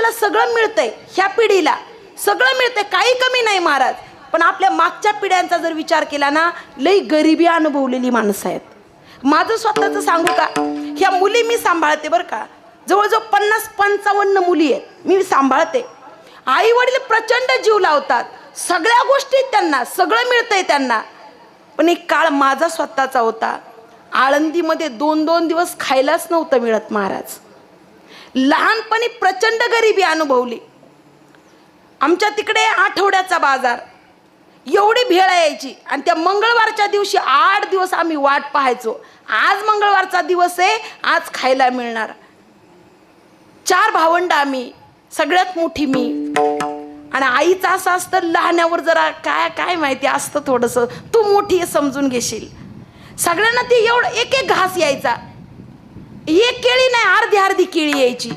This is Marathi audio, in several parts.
आपल्याला सगळं मिळतंय ह्या पिढीला. सगळं मिळतंय काही कमी नाही महाराज. पण आपल्या मागच्या पिढ्यांचा जर विचार केला ना लई गरिबी अनुभवलेली माणसं आहेत. माझं स्वतःचं सांगू का? ह्या मुली मी सांभाळते बरं का. जवळजवळ पन्नास पंचावन्न मुली आहेत मी सांभाळते. आई वडील प्रचंड जीव लावतात. सगळ्या गोष्टी त्यांना सगळं मिळतंय त्यांना. पण एक काळ माझा स्वतःचा होता. आळंदीमध्ये दोन दोन दिवस खायलाच नव्हतं मिळत महाराज. लहानपणी प्रचंड गरिबी अनुभवली. आमच्या तिकडे आठवड्याचा बाजार. एवढी भेळ यायची आणि त्या मंगळवारच्या दिवशी आठ दिवस आम्ही वाट पाहायचो. आज मंगळवारचा दिवस आहे आज खायला मिळणार. चार भावंड आम्ही सगळ्यात मोठी मी. आणि आईचं असं असतं लहाण्यावर जरा काय काय माहिती असतं थोडंसं. तू मोठी समजून घेशील. सगळ्यांना ती एवढं एक एक घास यायचा. एक केळी नाही अर्धी अर्धी केळी यायची.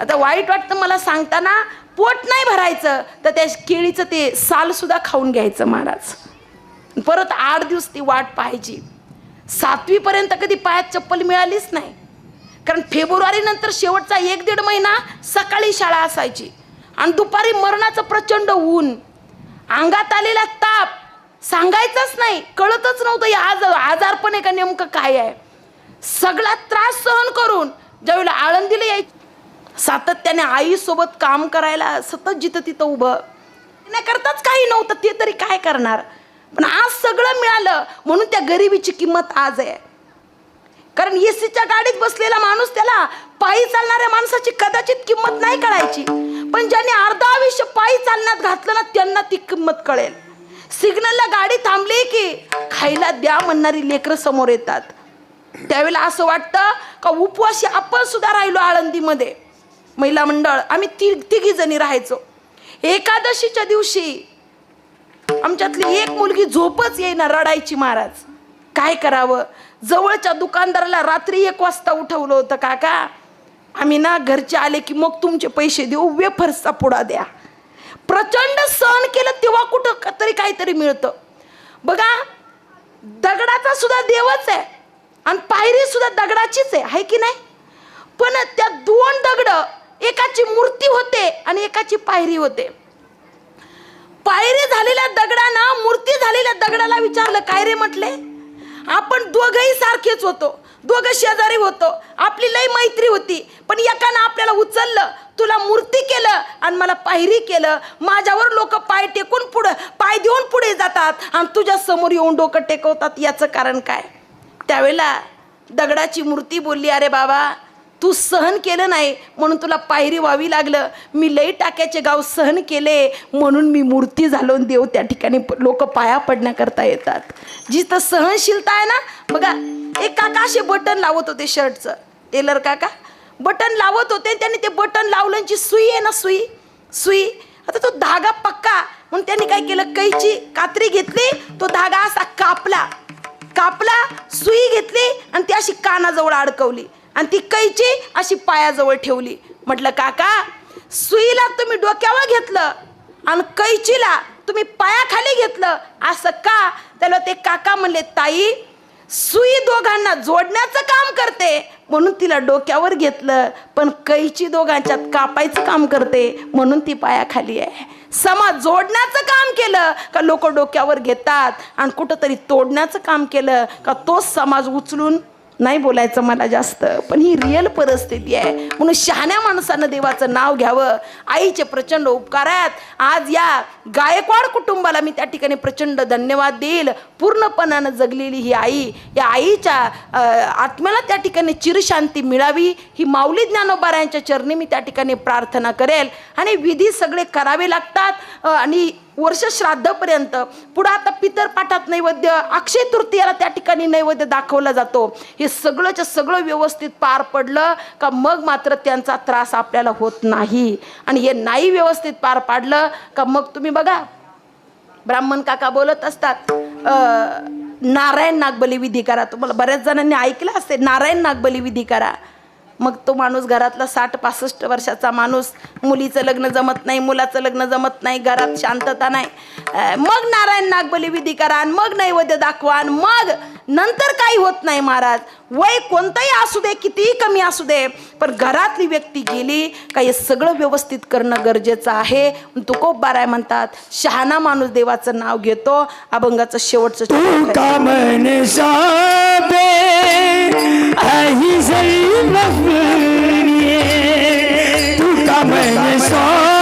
आता वाईट वाटतं मला सांगताना पोट नाही भरायचं तर त्या केळीचं ते साल सुद्धा खाऊन घ्यायचं महाराज. परत आठ दिवस ती वाट पाहायची. सातवीपर्यंत कधी पायात चप्पल मिळालीच नाही. कारण फेब्रुवारी नंतर शेवटचा एक दीड महिना सकाळी शाळा असायची. आणि दुपारी मरणाचं प्रचंड ऊन. अंगात आलेला ताप. सांगायचंच नाही कळतच नव्हतं हे आज आजारपण आहे का नेमकं काय आहे? सगळा त्रास सहन करून ज्यावेळेला आळंदीला यायची सातत्याने आईसोबत काम करायला सतत जिथं तिथं उभं. नाही करताच काही नव्हतं ते तरी काय करणार? पण आज सगळं मिळालं म्हणून त्या गरिबीची किंमत आज आहे. कारण एसीच्या गाडीत बसलेला माणूस त्याला पायी चालणाऱ्या माणसाची कदाचित किंमत नाही कळायची. पण ज्याने अर्धा आयुष्य पायी चालण्यात घातलं ना त्यांना ती किंमत कळेल. सिग्नलला गाडी थांबली की खायला द्या म्हणणारी लेकरं समोर येतात. त्यावेळेला असं वाटतं का उपवासी आपण सुद्धा राहिलो आळंदीमध्ये. महिला मंडळ आम्ही ति तिघी जणी राहायचो. एकादशीच्या दिवशी आमच्यातली एक मुलगी झोपच येईना रडायची महाराज. काय करावं? जवळच्या दुकानदाराला रात्री एक वाजता उठवलं होतं काका. आम्ही ना घरचे आले की मग तुमचे पैसे देऊ वेफर्सचा पुडा द्या. प्रचंड सहन केलं तेव्हा कुठं तरी काहीतरी मिळतं. बघा दगडाचा सुद्धा देवच आहे. आणि पायरी सुद्धा दगडाचीच आहे आहे की नाही? पण त्या दोन दगड एकाची मूर्ती होते आणि एकाची पायरी होते. पायरी झालेल्या दगडानं मूर्ती झालेल्या दगडाला विचारलं काय रे? म्हटले आपण दोघही सारखेच होतो. दोघं शेजारी होतो. आपली लई मैत्री होती. पण एकानं आपल्याला उचललं तुला मूर्ती केलं आणि मला पायरी केलं. माझ्यावर लोक पाय टेकून पुढं पाय देऊन पुढे जातात आणि तुझ्या समोर येऊन डोकं टेकवतात. याचं कारण काय? त्यावेळेला दगडाची मूर्ती बोलली अरे बाबा तू सहन केलं नाही म्हणून तुला पायरी व्हावी लागलं. मी लई टाक्याचे गाव सहन केले म्हणून मी मूर्ती झालो देव त्या ठिकाणी लोक पाया पडण्याकरता येतात. जिथं सहनशीलता आहे ना बघा एक काका असे बटन लावत होते शर्टचं. टेलर काका बटन लावत होते त्यांनी ते बटन लावल्यांची सुई आहे ना सुई सुई आता तो धागा पक्का. म्हणून त्यांनी काय केलं कैची कात्री घेतली तो धागा असा कापला. कापला सुई घेतली आणि ती अशी कानाजवळ अडकवली. आणि ती कैची अशी पायाजवळ ठेवली. म्हटलं काका सुईला तुम्ही डोक्यावर घेतलं आणि कैचीला तुम्ही पायाखाली घेतलं. असं का? त्याला ते काका म्हणले ताई सुई दोघांना जोडण्याचं काम करते. म्हणून तिला डोक्यावर घेतलं. पण कैची दोघांच्यात कापायचं काम करते म्हणून ती पायाखाली आहे. समाज जोडण्याचं काम केलं का लोक डोक्यावर घेतात आणि कुठंतरी तोडण्याचं काम केलं का तोच समाज उचलून नाही बोलायचं मला जास्त पण ही रिअल परिस्थिती आहे. म्हणून शहाण्या माणसानं देवाचं नाव घ्यावं. आईचे प्रचंड उपकार आहेत. आज या गायकवाड कुटुंबाला मी त्या ठिकाणी प्रचंड धन्यवाद देईल. पूर्णपणानं जगलेली ही आई या आईच्या आत्म्याला त्या ठिकाणी चिरशांती मिळावी ही माऊली ज्ञानोबारायांच्या चरणी मी त्या ठिकाणी प्रार्थना करेल. आणि विधी सगळे करावे लागतात आणि वर्ष श्राद्धपर्यंत. पुढं आता पितर पाठात नैवेद्य अक्षय तृतीयाला त्या ठिकाणी नैवेद्य दाखवला जातो. हे सगळंच्या सगळं व्यवस्थित पार पडलं का मग मात्र त्यांचा त्रास आपल्याला होत नाही. आणि हे नाही व्यवस्थित पार पाडलं का मग तुम्ही बघा. ब्राह्मण काका बोलत असतात नारायण नागबली विधी करा. तुम्हाला बऱ्याच जणांनी ऐकलं असते नारायण नागबली विधी करा. मग तो माणूस घरातला साठ पासष्ट वर्षाचा माणूस मुलीचं लग्न जमत नाही मुलाचं लग्न जमत नाही घरात शांतता नाही. मग नारायण नागबली विधी करा मग नैवेद्य दाखवा मग नंतर काही होत नाही महाराज. वय कोणतंही असू दे कितीही कमी असू दे पण घरातली व्यक्ती गेली का हे सगळं व्यवस्थित करणं गरजेचं आहे. तुकोबाराय म्हणतात शहाणा माणूस देवाचं नाव घेतो अभंगाचं शेवटचं तू का मन साबे आही सई बफरिये तू का मन साबे?